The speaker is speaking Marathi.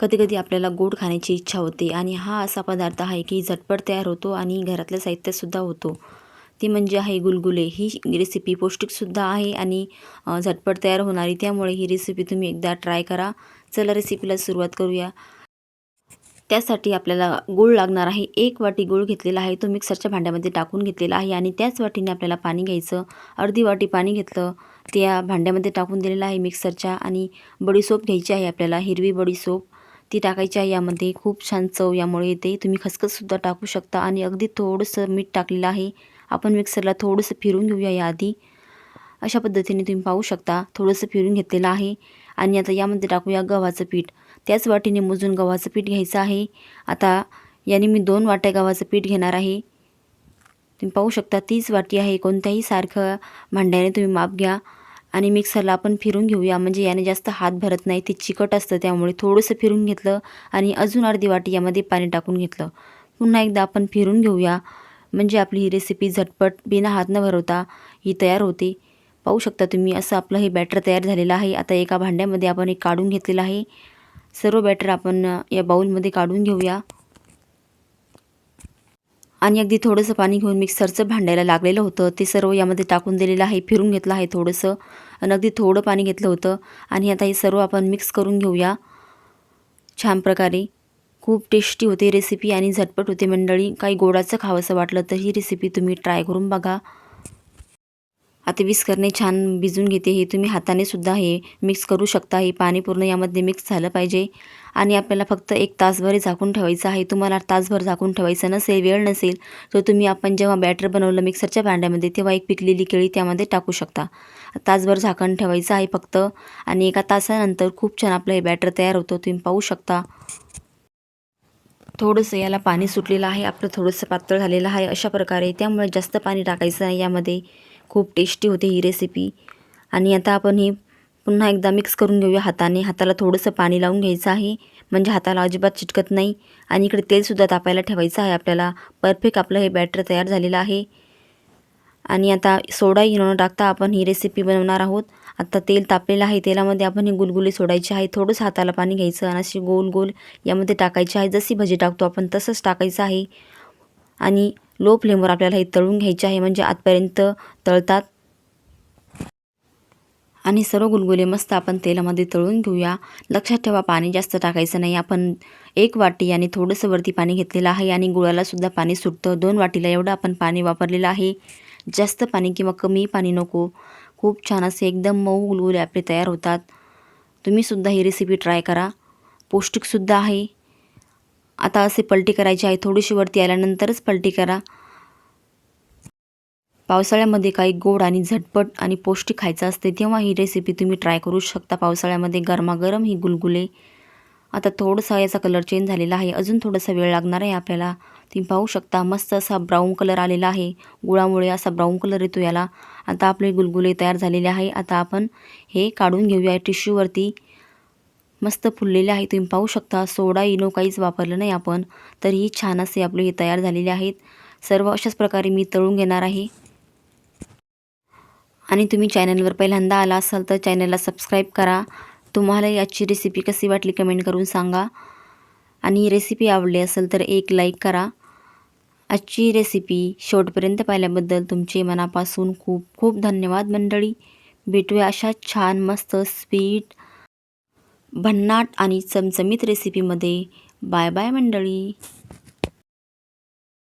कधी कधी आपल्याला गोड खाण्याची इच्छा होते आणि हा असा पदार्थ आहे की झटपट तयार होतो आणि घरातलं साहित्यातसुद्धा होतो. ती म्हणजे आहे गुलगुले. ही रेसिपी पौष्टिकसुद्धा आहे आणि झटपट तयार होणारी. त्यामुळे ही रेसिपी तुम्ही एकदा ट्राय करा. चला रेसिपीला सुरुवात करूया. त्यासाठी आपल्याला गूळ लागणार आहे. एक वाटी गूळ घेतलेला आहे. तो मिक्सरच्या भांड्यामध्ये टाकून घेतलेला आहे आणि त्याच वाटीने आपल्याला पाणी घ्यायचं. अर्धी वाटी पाणी घेतलं. त्या भांड्यामध्ये टाकून दिलेलं आहे मिक्सरच्या आणि बडीसोप घ्यायची आहे आपल्याला. हिरवी बडीसोप ती टाकायची आहे यामध्ये खूप छान चव यामुळे येते. तुम्ही खसखससुद्धा टाकू शकता आणि अगदी थोडंसं मीठ टाकलेलं आहे. आपण मिक्सरला थोडंसं फिरून घेऊया याआधी. अशा पद्धतीने तुम्ही पाहू शकता थोडंसं फिरून घेतलेलं आहे. आणि आता यामध्ये टाकूया गव्हाचं पीठ. त्याच वाटीने मोजून गव्हाचं पीठ घ्यायचं आहे. आता याने मी दोन वाट्या गव्हाचं पीठ घेणार आहे. तुम्ही पाहू शकता तीच वाटी आहे. कोणत्याही सारखं भांड्याने तुम्ही माप घ्या. आणि मिक्सरला आपण फिरून घेऊया. म्हणजे याने जास्त हात भरत नाही ते चिकट असतं त्यामुळे थोडंसं फिरून घेतलं आणि अजून अर्धी वाटी यामध्ये पाणी टाकून घेतलं. पुन्हा एकदा आपण फिरून घेऊया. म्हणजे आपली ही रेसिपी झटपट बिना हात न भरवता ही तयार होते. पाहू शकता तुम्ही असं आपलं हे बॅटर तयार झालेलं आहे. आता एका भांड्यामध्ये आपण एक काढून घेतलेलं आहे. सर्व बॅटर आपण या बाऊलमध्ये काढून घेऊया. आणि अगदी थोडंसं पाणी घेऊन मिक्सरचं भांड्याला लागलेलं होतं. ते सर्व यामध्ये टाकून दिलेलं आहे फिरून घेतलं आहे थोडंसं. आणि अगदी थोडं पाणी घेतलं होतं. आणि आता हे सर्व आपण मिक्स करून घेऊया. छान प्रकारे. खूप टेस्टी होते रेसिपी आणि झटपट होते मंडळी. काही गोडाचं खावंसं वाटलं तर ही रेसिपी तुम्ही ट्राय करून बघा. आता विस्करणे छान भिजून घेते. हे तुम्ही हाताने सुद्धा हे मिक्स करू शकता. हे पाणी पूर्ण यामध्ये मिक्स झालं पाहिजे. आणि आपल्याला फक्त एक तासभर झाकून ठेवायचं आहे. तुम्हाला तासभर झाकून ठेवायचं नसेल वेळ नसेल तर तुम्ही आपण जेव्हा बॅटर बनवलं मिक्सरच्या भांड्यामध्ये तेव्हा एक पिकलेली केळी त्यामध्ये टाकू शकता. तासभर झाकण ठेवायचं आहे फक्त. आणि एका तासानंतर खूप छान आपलं हे बॅटर तयार होतं. तुम्ही पाहू शकता. थोडंसं याला पाणी सुटलेलं आहे. आपलं थोडंसं पातळ झालेलं आहे. अशा प्रकारे त्यामुळे जास्त पाणी टाकायचं नाही यामध्ये. खूप टेस्टी होते ही रेसिपी आणि आता आपण हे पुन्हा एकदा मिक्स करून घेऊया हाताने. हाताला थोडंसं पाणी लावून घ्यायचं आहे. म्हणजे हाताला अजिबात चिटकत नाही. आणि इकडे तेलसुद्धा तापायला ठेवायचं आहे आपल्याला. परफेक्ट आपलं हे बॅटर तयार झालेलं आहे. आणि आता सोडाही न टाकता आपण ही रेसिपी बनवणार आहोत. आता तेल तापलेलं आहे. तेलामध्ये आपण हे गुलगुले सोडायचे आहे. थोडंसं हाताला पाणी घ्यायचं आणि अशी गोल गोल यामध्ये टाकायचे आहे. जशी भजी टाकतो आपण तसंच टाकायचं आहे. आणि लो फ्लेमवर आपल्याला हे तळून घ्यायचे आहे. म्हणजे आतपर्यंत तळतात. आणि सर्व गुलगुले मस्त आपण तेलामध्ये तळून घेऊया. लक्षात ठेवा पाणी जास्त टाकायचं नाही. आपण एक वाटी आणि थोडंसं वरती पाणी घेतलेलं आहे आणि गुळालासुद्धा पाणी सुटतं. दोन वाटीला एवढं आपण पाणी वापरलेलं आहे. जास्त पाणी किंवा कमी पाणी नको. खूप छान असे एकदम मऊ गुलगुले आपले तयार होतात. तुम्हीसुद्धा ही रेसिपी ट्राय करा. पौष्टिकसुद्धा आहे. आता असे पलटी करायची आहे थोडीशी वरती आल्यानंतरच पलटी करा. पावसाळ्यामध्ये काही गोड आणि झटपट आणि पौष्टिक खायचं असते तेव्हा ही रेसिपी तुम्ही ट्राय करू शकता. पावसाळ्यामध्ये गरमागरम ही गुलगुले. आता थोडंसा याचा कलर चेंज झालेला आहे. अजून थोडासा वेळ लागणार आहे आपल्याला. तुम्ही पाहू शकता मस्त असा ब्राऊन कलर आलेला आहे. गुळामुळे असा ब्राऊन कलर येतो याला. आता आपले गुलगुले तयार झालेले आहे. आता आपण हे काढून घेऊया टिश्यूवरती मस्त फुललेले आहे तुम्ही पाहू शकता सोडा इनो काहीच वापरलं नाही आपण. तरीही छान असे आपले हे तयार झालेले आहेत. सर्व अशाच प्रकारे मी तळून घेणार आहे. आणि तुम्ही चॅनलवर पहिल्यांदा आला असाल तर चॅनलला सबस्क्राईब करा. तुम्हाला याची रेसिपी कशी वाटली कमेंट करून सांगा. आणि रेसिपी आवडली असेल तर एक लाईक करा. आजची रेसिपी शेवटपर्यंत पाहिल्याबद्दल तुमचे मनापासून खूप खूप धन्यवाद मंडळी. भेटूया अशा छान मस्त स्वीट भन्नाट आणि चमचमीत रेसिपीमध्ये बाय बाय मंडळी.